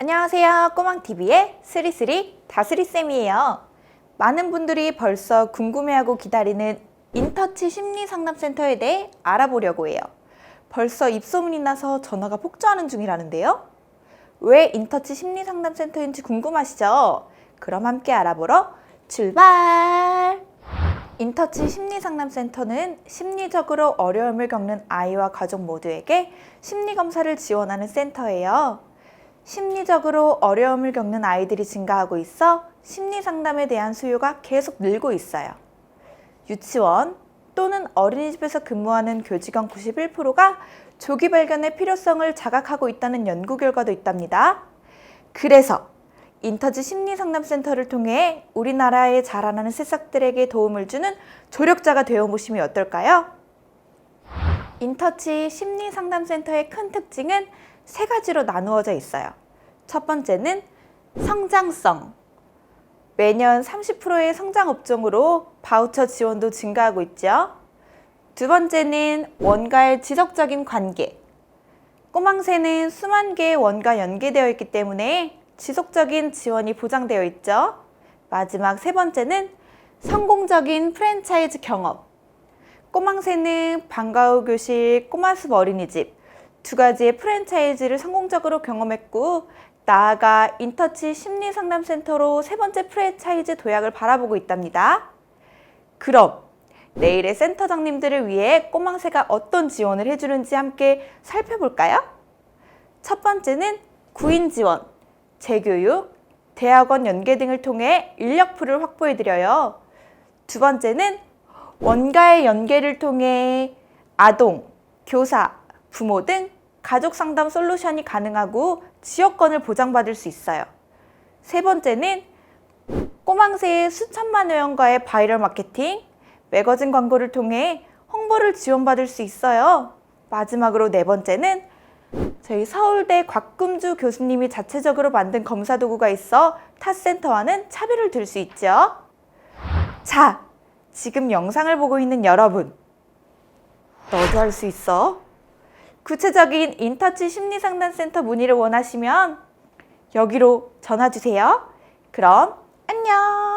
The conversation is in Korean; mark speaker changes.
Speaker 1: 안녕하세요. 꼬망TV의 스리스리 다스리쌤이에요. 많은 분들이 벌써 궁금해하고 기다리는 인터치 심리상담센터에 대해 알아보려고 해요. 벌써 입소문이 나서 전화가 폭주하는 중이라는데요. 왜 인터치 심리상담센터인지 궁금하시죠? 그럼 함께 알아보러 출발! 인터치 심리상담센터는 심리적으로 어려움을 겪는 아이와 가족 모두에게 심리검사를 지원하는 센터예요. 심리적으로 어려움을 겪는 아이들이 증가하고 있어 심리 상담에 대한 수요가 계속 늘고 있어요. 유치원 또는 어린이집에서 근무하는 교직원 91%가 조기 발견의 필요성을 자각하고 있다는 연구 결과도 있답니다. 그래서 인터지 심리상담센터를 통해 우리나라에 자라나는 새싹들에게 도움을 주는 조력자가 되어보시면 어떨까요? 인터치 심리상담센터의 큰 특징은 세 가지로 나누어져 있어요. 첫 번째는 성장성. 매년 30%의 성장 업종으로 바우처 지원도 증가하고 있죠. 두 번째는 원가의 지속적인 관계. 꼬망새는 수만 개의 원가 연계되어 있기 때문에 지속적인 지원이 보장되어 있죠. 마지막 세 번째는 성공적인 프랜차이즈 경험. 꼬망새는 방과후 교실, 꼬마숲 어린이집 두 가지의 프랜차이즈를 성공적으로 경험했고 나아가 인터치 심리상담센터로 세 번째 프랜차이즈 도약을 바라보고 있답니다. 그럼 내일의 센터장님들을 위해 꼬망새가 어떤 지원을 해주는지 함께 살펴볼까요? 첫 번째는 구인 지원, 재교육, 대학원 연계 등을 통해 인력풀을 확보해드려요. 두 번째는 원가의 연계를 통해 아동, 교사, 부모 등 가족 상담 솔루션이 가능하고 지역권을 보장받을 수 있어요. 세 번째는 꼬망새의 수천만 회원과의 바이럴 마케팅, 매거진 광고를 통해 홍보를 지원받을 수 있어요. 마지막으로 네 번째는 저희 서울대 곽금주 교수님이 자체적으로 만든 검사 도구가 있어 타 센터와는 차별을 둘수 있죠. 자, 지금 영상을 보고 있는 여러분, 너도 할 수 있어? 구체적인 인터치 심리상담센터 문의를 원하시면 여기로 전화 주세요. 그럼 안녕!